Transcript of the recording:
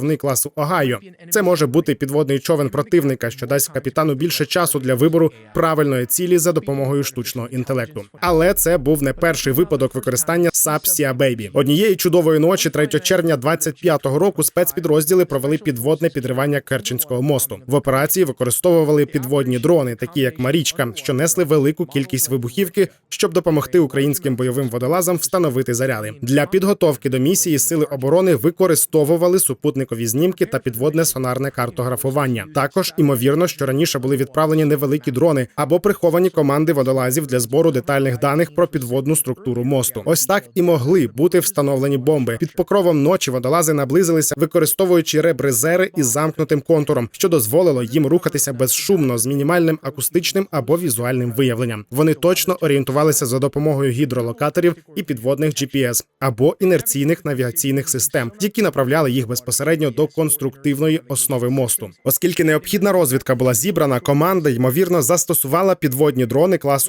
човни класу Огайо. Це може бути підводний човен противника, що дасть капітану більше часу для вибору правильної цілі за допомогою штучного інтелекту. Але це був не перший випадок використання SAP Baby. Однієї чудової ночі, 3 червня 25-го року, спецпідрозділи провели підводне підривання Керченського мосту. В операції використовували підводні дрони, такі як Марічка, що несли велику кількість вибухівки, щоб допомогти українським бойовим водолазам встановити заряди. Для підготовки до місії сили оборони використовували супутникові знімки та підводне сонарне картографування. Також імовірно, що раніше були відправлені невеликі дрони або приховані команди водолазів для збору детальних даних про підводну структуру мосту. Ось так і могли бути встановлені бомби. Під покровом ночі водолази наблизилися, використовуючи ребризери із замкнутим контуром, що дозволило їм рухатися безшумно з мінімальним акустичним або візуальним виявленням. Вони точно орієнтувалися за допомогою гідролокаторів і підводних GPS або інерційних навігаційних систем, які направляли їх безпосередньо до конструктивної основи мосту. Оскільки необхідна розвідка була зібрана, команда ймовірно застосувала підводні дрони класу